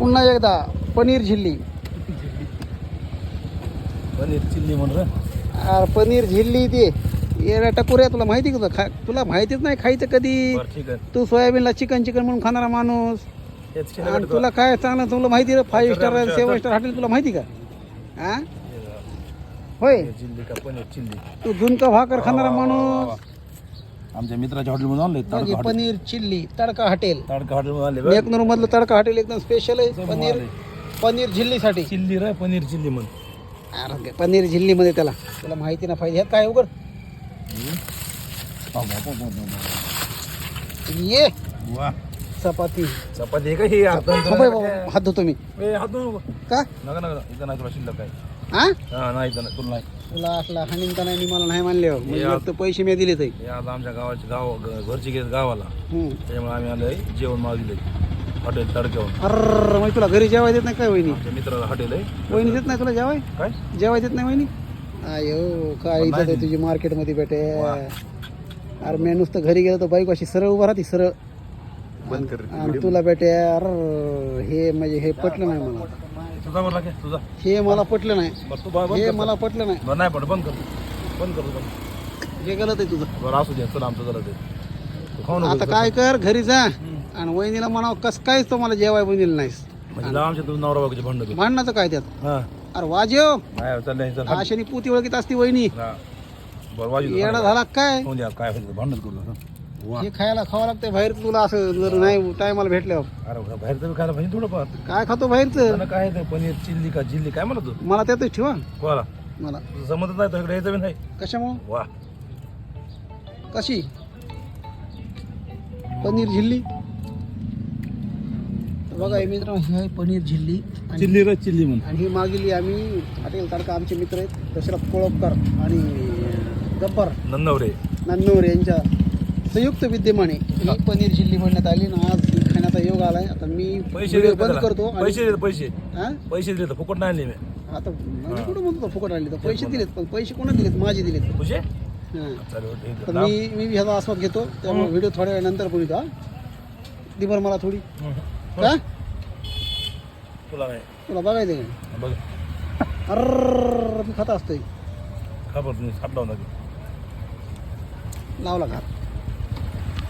पुन्हा एकदा पनीर झिल्ली. पनीर चिल्ली म्हण रे. अरे पनीर झिल्ली ते येड्या टकोऱ्या तुला माहिती का खा तुला माहितीच नाही खायचं कधी? तू सोयाबीनला चिकन चिकन म्हणून खाणारा माणूस. आणि तुला काय चांगलं तुला माहिती five star seven. Star hotel तुला माहिती का? हा होय. चिल्ली का पनीर चिल्ली? तू झुणका भाकर खाणारा माणूस. आमच्या मित्राच्या हॉटेलमध्ये आणले बघ, तडका पनीर चिल्ली तडका हॉटेल. तडका हॉटेलमध्ये आणले. एक नंबर मधलं तडका हॉटेल एकदम स्पेशल आहे. पनीर आले. पनीर झिल्लीसाठी चिल्ली रे पनीर चिल्ली म्हण. अरे ते पनीर झिल्लीमध्ये त्याला. तुला माहिती ना पाहिजे ह्यात काय उघड ये. वा. चपाती. चपाती आहे का ही? हातून हात धुतो मी. ए, हातून नको का? नका नका इथं नाही तुला शिल्लक काय हा? हा नाही इथं नाही तुला नाही. तुला असला हानीन का नाही मला नाही मानले. म्हणजे या. तर पैसे मी दिले ते हे आता आमच्या गावाचे गाव ग- घरची गेले गावाला. त्याच्यामुळे आम्ही आलोय जेवण मागितले हॉटेल तडक्यावर अर मग तुला घरी जेवाय देत नाही काय वहिनी? आमच्या मित्राला हॉटेल आहे. वहिनी देत नाही तुला जेवाय? काय? जेवाय देत नाही वहिनी? अयो काय इज्जत आहे. तुझी मार्केटमध्ये बेटे. अरे मी नुसतं घरी गेलो तर बाईक अशी सरळ उभा राहते सरळ. बंद कर आणि तुला बेटे अर हे म्हणजे हे पटलं नाही मला. तुझा बरं लागे तुझा. हे मला पटलं नाही. बरं तू बा- बंद हे कर. मला पटलं नाही. बरं नाही पड बंद कर. बंद कर तू बंद हे गलत आहे तुझं. बरं असू दे चला आमचं चला ते तू खाऊ नको आता काय कर घरी जा. आणि वहिनीला म्हणावं कस काहीच तो मला जेवाय बनलेलं नाहीस. म्हणजे लाव आमच्या तुझं नवरा बायकोचे भांडण भांडणाचं काय त्यात? हा. अरे वाजेव. नाही चल आशेने पुती ओळखीत असती वहिनी. हा. बरं वाजू येडा झाला काय? होऊन द्या काय भांडण करू. वा. हे खायला खावं लागतंय बाहेर तुला असं जर नाही टायमाला भेटल्यावर. अरे बाहेर तर खायला पाहिजे थोडं पाहत काय खातो बाहेरचं? त्यानं काय आहे ते पनीर चिल्ली का जिल्ली काय म्हणत मला त्यातच ठेवा. कोणाला? मला. तुझं समजत नाही तुझ्याकडे यायचं बी नाही. कशामुळं? वा. कशी? पनीर झिल्ली बघा हे मित्र ही आहे पनीर झिल्ली आणि चिल्ली रे चिल्ली म्हण आणि ही मागितली आम्ही हॉटेल तारका आमचे मित्र आहेत दशरथ कोळपकर आणि गब्बर. नन्नवरे नान्नवर यांच्या संयुक्त विद्यमाने ही. पनीर झिल्ली बनण्यात आली आणि आज खाण्याचा योग आलाय. आता मी पैसे व्हिडिओ बंद. करतो आणि- पैसे दिले पैसे. हा? पैसे दिले तर फुकट नाही आणले मी. आता मी कुठं म्हणतो फुकट आणली? तर पैसे दिलेत पण पैसे कोणा दिलेत? माझे दिलेत. हा. चालेल ठीक तर. मी मी ह्याचा आस्वाद घेतो त्यामुळे व्हिडिओ थोड्या वेळानंतर बनवतो हा. ती बरं मला थोडी. हम्म. का तुला नाही. तुला बघायचं का? बघ. मी खाता असतोय. खबर तुम्ही साप लावून टाक. लावला का?